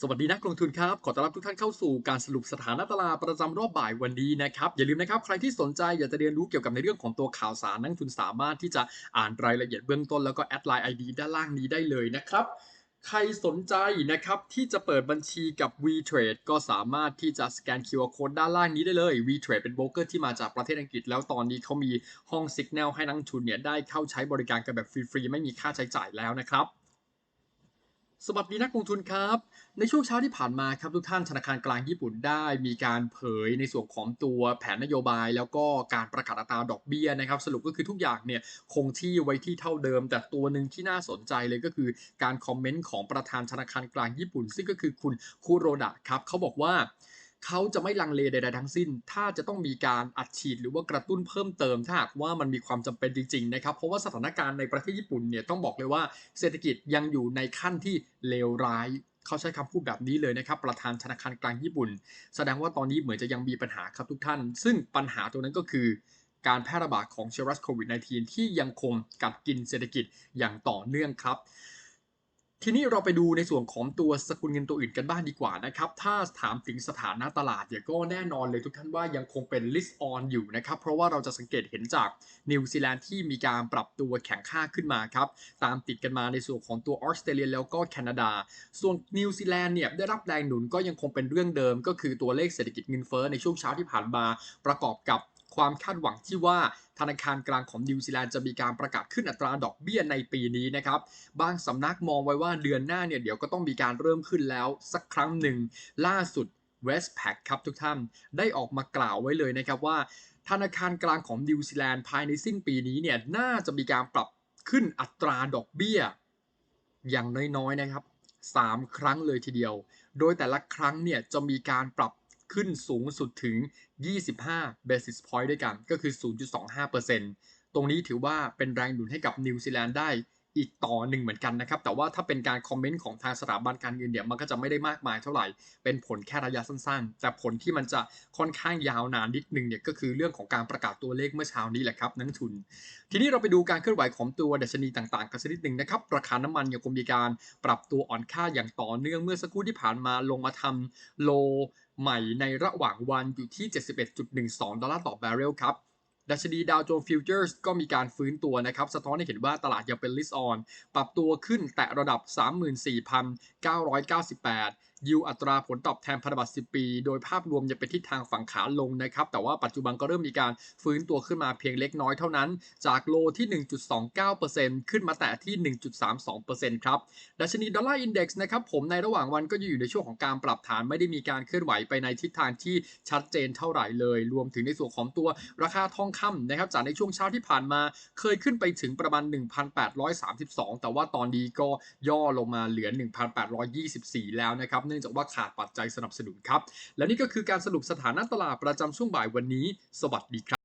สวัสดีนักลงทุนครับ ขอต้อนรับทุกท่านเข้าสู่การสรุปสถานะตลาดประจำรอบบ่ายวันนี้นะครับ อย่าลืมนะครับ ใครที่สนใจอยากจะเรียนรู้เกี่ยวกับในเรื่องของตัวข่าวสารนักลงทุนสามารถที่จะอ่านรายละเอียดเบื้องต้นแล้วก็แอดไลน์ ID ด้านล่างนี้ได้เลยนะครับใครสนใจนะครับที่จะเปิดบัญชีกับ WeTrade ก็สามารถที่จะสแกน QR Code ด้านล่างนี้ได้เลย WeTrade เป็นโบรกเกอร์ที่มาจากประเทศอังกฤษ แล้วตอนนี้เขามีห้อง Signal ให้นักลงทุนเนี่ยได้เข้าใช้บริการกันแบบฟรีๆไม่มีค่าใช้จ่ายแล้วนะครับ สวัสดีนักลงทุนครับ ในช่วงเช้าที่ผ่านมาครับทุกท่านธนาคารกลางญี่ปุ่นได้ มีการเผยในส่วนของตัวแผนนโยบาย แล้วก็การประกาศอัตราดอกเบี้ยนะครับ สรุปก็คือทุกอย่างเนี่ยคงที่ไว้ที่เท่าเดิม แต่ตัวหนึ่งที่น่าสนใจเลยก็คือการคอมเมนต์ของประธานธนาคารกลางญี่ปุ่น ซึ่งก็คือคุณคุโรดะครับเขาบอกว่า เขาจะไม่ลังเลใดๆทั้งสิ้น ถ้าจะต้องมีการอัดฉีดหรือว่ากระตุ้นเพิ่มเติม ถ้าหากว่ามันมีความจำเป็นจริงๆนะครับ เพราะว่าสถานการณ์ในประเทศญี่ปุ่นเนี่ยต้องบอกเลยว่าเศรษฐกิจยังอยู่ในขั้นที่เลวร้ายเขาใช้คำพูดแบบนี้เลยนะครับ ประธานธนาคารกลางญี่ปุ่น แสดงว่าตอนนี้เหมือนจะยังมีปัญหาครับทุกท่าน ซึ่งปัญหาตัวนั้นก็คือ การแพร่ระบาดของเชื้อไวรัสโควิด -19 ที่ยังคงกัดกินเศรษฐกิจอย่างต่อเนื่องครับ ทีนี้เราไปดูในส่วนของตัวสกุลเงินตัวอื่นกันบ้างดีกว่านะครับ ถ้าถามถึงสถานะตลาดเนี่ยก็แน่นอนเลยทุกท่านว่ายังคงเป็น list on อยู่นะครับ เพราะว่าเราจะสังเกตเห็นจากนิวซีแลนด์ที่มีการปรับตัวแข็งค่าขึ้นมาครับ ตามติดกันมาในส่วนของตัวออสเตรเลียแล้วก็แคนาดา ส่วนนิวซีแลนด์เนี่ยได้รับแรงหนุนก็ยังคงเป็นเรื่องเดิม ก็คือตัวเลขเศรษฐกิจเงินเฟ้อในช่วงเช้าที่ผ่านมาประกอบกับ ความคาดหวังที่ว่าธนาคารกลางของนิวซีแลนด์จะมีการประกาศขึ้นอัตราดอกเบี้ยในปีนี้นะครับ บางสำนักมองไว้ว่าเดือนหน้าเนี่ยเดี๋ยวก็ต้องมีการเริ่มขึ้นแล้วสักครั้งหนึ่งล่าสุด Westpac ครับทุกท่านได้ออกมากล่าวไว้เลยนะครับว่า ธนาคารกลางของนิวซีแลนด์ภายในสิ้นปีนี้เนี่ยน่าจะมีการปรับขึ้นอัตราดอกเบี้ย อย่างน้อยๆนะครับ 3 ครั้งเลยทีเดียว โดยแต่ละครั้งเนี่ยจะมีการปรับ ขึ้นสูงสุดถึง 25 basis point ด้วยกัน ก็คือ 0.25%ตรงนี้ถือว่าเป็นแรงหนุนให้กับนิวซีแลนด์ได้ อีกต่อหนึ่งเหมือนกันนะครับ แต่ว่าถ้าเป็นการคอมเมนต์ของทางสถาบันการเงินเนี่ยมันก็จะไม่ได้มากมายเท่าไหร่ เป็นผลแค่ระยะสั้นๆ แต่ผลที่มันจะค่อนข้างยาวนานนิดนึงเนี่ยก็คือเรื่องของการประกาศตัวเลขเมื่อเช้านี้แหละครับนักทุน ทีนี้เราไปดูการเคลื่อนไหวของตัวดัชนีต่างๆ กันสักนิดหนึ่งนะครับ ราคาน้ำมันยังคงมีการปรับตัวอ่อนค่าอย่างต่อเนื่องเมื่อสักครู่ที่ผ่านมาลงมาทำโลใหม่ในระหว่างวันอยู่ที่ 71.12 ดอลลาร์ต่อแบเรลครับ ดัชนีดาวโจนส์ฟิวเจอร์สก็มีการฟื้นตัวนะครับสะท้อนให้เห็นว่าตลาดยังเป็นลิสออนปรับตัวขึ้นแตะระดับ 34,998 ยิวอัตราผลตอบแทนพันธบัตร 10 ปี โดยภาพรวมยังเป็นทิศทางฝั่งขาลงนะครับ แต่ว่าปัจจุบันก็เริ่มมีการฟื้นตัวขึ้นมาเพียงเล็กน้อยเท่านั้น จากโลที่ 1.29%ขึ้นมาแตะที่ 1.32%ครับ ดัชนีดอลลาร์อินเด็กซ์นะครับผมในระหว่างวันก็อยู่ในช่วงของการปรับฐานไม่ได้มีการเคลื่อนไหวไปในทิศทางที่ชัดเจนเท่าไหร่เลย รวมถึงในส่วนของตัวราคาทองคำนะครับจากในช่วงเช้าที่ผ่านมาเคยขึ้นไปถึงประมาณ 1,832 แต่ว่าตอนนี้ก็ย่อลงมาเหลือ 1,824 แล้วนะครับเนื่องจากว่าขาดปัจจัยสนับสนุนครับ และนี่ก็คือการสรุปสถานะตลาดประจำช่วงบ่ายวันนี้ สวัสดีครับ